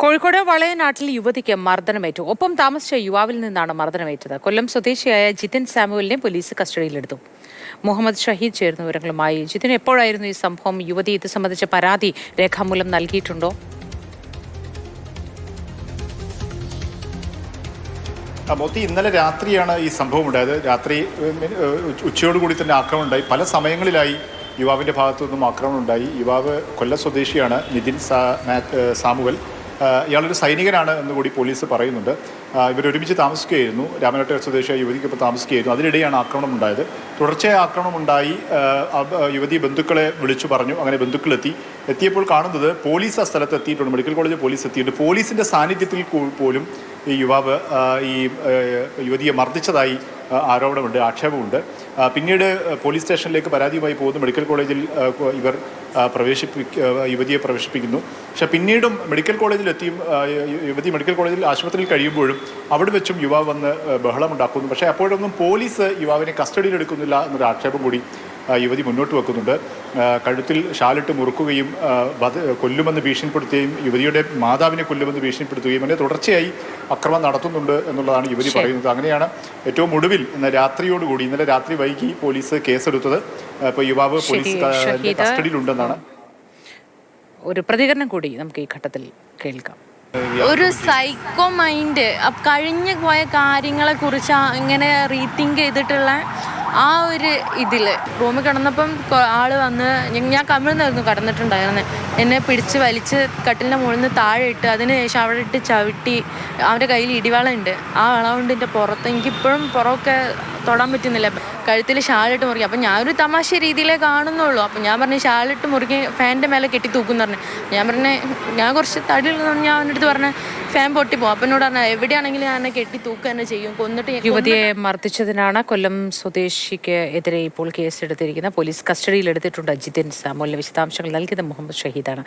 കോഴിക്കോട് വളയനാട്ടിൽ യുവതിക്ക് മർദ്ദനമേറ്റു. ഒപ്പം താമസിച്ച യുവാവിൽ നിന്നാണ് മർദ്ദനമേറ്റത്. കൊല്ലം സ്വദേശിയായ ജിതിൻ സാമുവലിനെ പോലീസ് കസ്റ്റഡിയിലെടുത്തു. മുഹമ്മദ് ഷഹീദ് ചേർന്ന വിവരങ്ങളുമായി. ജിതിൻ എപ്പോഴായിരുന്നു ഈ സംഭവം? യുവതി ഇത് സംബന്ധിച്ച പരാതി രേഖാമൂലം നൽകിയിട്ടുണ്ടോ? മൊത്തി ഇന്നലെ രാത്രിയാണ് ഈ സംഭവം ഉണ്ടായത്. രാത്രി ഉച്ചയോട് കൂടി ഉച്ചയോടുകൂടി തന്നെ ആക്രമണം ഉണ്ടായി. പല സമയങ്ങളിലായി യുവാവിന്റെ ഭാഗത്തു നിന്നും ആക്രമണം ഉണ്ടായി. യുവാവ് കൊല്ലം സ്വദേശിയാണ് നിതിൻ സാമുവൽ. ഇയാളൊരു സൈനികനാണ് എന്ന് കൂടി പോലീസ് പറയുന്നുണ്ട്. ഇവർ ഒരുമിച്ച് താമസിക്കുകയായിരുന്നു. രാമനാട്ടുകര സ്വദേശിയായ യുവതിക്കൊപ്പം താമസിക്കുകയായിരുന്നു. അതിനിടെയാണ് ആക്രമണം ഉണ്ടായത്. തുടർച്ചയായ ആക്രമണം ഉണ്ടായി. യുവതി ബന്ധുക്കളെ വിളിച്ചു പറഞ്ഞു. അങ്ങനെ ബന്ധുക്കളെത്തി. എത്തിയപ്പോൾ കാണുന്നത് പോലീസ് ആ സ്ഥലത്ത് എത്തിയിട്ടുണ്ട്. മെഡിക്കൽ കോളേജ് പോലീസ് എത്തിയിട്ടുണ്ട്. പോലീസിന്റെ സാന്നിധ്യത്തിൽ പോലും ഈ യുവാവ് ഈ യുവതിയെ മർദ്ദിച്ചതായി ആരോപണമുണ്ട് ആക്ഷേപമുണ്ട്. പിന്നീട് പോലീസ് സ്റ്റേഷനിലേക്ക് പരാതിയുമായി പോകുന്നു മെഡിക്കൽ കോളേജിൽ ഇവർ പ്രവേശിപ്പി യുവതിയെ പ്രവേശിപ്പിക്കുന്നു. പക്ഷെ പിന്നീടും മെഡിക്കൽ കോളേജിൽ എത്തിയും യുവതി മെഡിക്കൽ കോളേജിൽ ആശുപത്രിയിൽ കഴിയുമ്പോഴും അവിടെ വെച്ചും യുവാവ് വന്ന് ബഹളമുണ്ടാക്കുന്നു. പക്ഷേ അപ്പോഴൊന്നും പോലീസ് യുവാവിനെ കസ്റ്റഡിയിൽ എടുക്കുന്നില്ല എന്നൊരു ആക്ഷേപം കൂടി യുവതി മുന്നോട്ട് വെക്കുന്നുണ്ട്. കഴുത്തിൽ ഷാലിട്ട് മുറുക്കുകയും കൊല്ലുമെന്ന് ഭീഷണിപ്പെടുത്തുകയും യുവതിയുടെ മാതാവിനെ കൊല്ലുമെന്ന് ഭീഷണിപ്പെടുത്തുകയും അങ്ങനെ തുടർച്ചയായി അക്രമം നടത്തുന്നുണ്ട് എന്നുള്ളതാണ് യുവതി പറയുന്നത്. അങ്ങനെയാണ് ഏറ്റവും ഒടുവിൽ ഇന്ന് രാത്രിയോടുകൂടി ഇന്നലെ രാത്രി വൈകി പോലീസ് കേസെടുത്തത്. ഇപ്പോൾ യുവാവ് പോലീസ് കസ്റ്റഡിയിലുണ്ടെന്നാണ്. ഒരു പ്രതികരണം കൂടി നമുക്ക് ഈ ഘട്ടത്തിൽ കേൾക്കാം. ഒരു സൈക്കോ മൈൻഡ് അപ്പ് കഴിഞ്ഞു പോയ കാര്യങ്ങളെ കുറിച്ച് ഇങ്ങനെ റീതിങ്ക് ചെയ്തിട്ടുള്ള ആ ഒരു ഇതിൽ. റൂമിൽ കിടന്നപ്പം ആൾ വന്ന് ഞാൻ കമിഴ്ന്നായിരുന്നു കടന്നിട്ടുണ്ടായിരുന്നത് എന്നെ പിടിച്ച് വലിച്ച് കട്ടിലിന്റെ മുകളിൽ നിന്ന് താഴെ ഇട്ട് അതിന് ശേഷം അവിടെ ഇട്ട് ചവിട്ടി അവന്റെ കയ്യിൽ ഇടിവളമുണ്ട് ആ വള കൊണ്ട് എന്റെ പുറത്ത് എനിക്കിപ്പോഴും പുറമൊക്കെ തൊടാൻ പറ്റുന്നില്ല. കഴുത്തിൽ ഷാളിട്ട് മുറിക്കും. അപ്പം ഞാനൊരു തമാശ രീതിയിലേ കാണുന്നുള്ളൂ. അപ്പം ഞാൻ പറഞ്ഞു ഷാളിട്ട് മുറുക്കി ഫാനിന്റെ മേലെ കെട്ടി തൂക്കും എന്ന് പറഞ്ഞു. ഞാൻ പറഞ്ഞു ഞാൻ കുറച്ച് തടി ഞാൻ അവന്റെ അടുത്ത് പറഞ്ഞ ഫാൻ പൊട്ടിപ്പോകും അപ്പം എന്നോട് പറഞ്ഞാൽ എവിടെയാണെങ്കിലും ഞാൻ കെട്ടി തൂക്കുക തന്നെ ചെയ്യും. കൊന്നിട്ട് യുവതിയെ മർദ്ദിച്ചതിനാണ് കൊല്ലം സ്വദേശിക്ക് എതിരെ ഇപ്പോൾ കേസെടുത്തിരിക്കുന്നത്. പോലീസ് കസ്റ്റഡിയിൽ എടുത്തിട്ടുണ്ട് ജിതിൻ സാമുവലിന് വിശദാംശങ്ങൾ നൽകിയത് മുഹമ്മദ് ഷഹീദാണ്.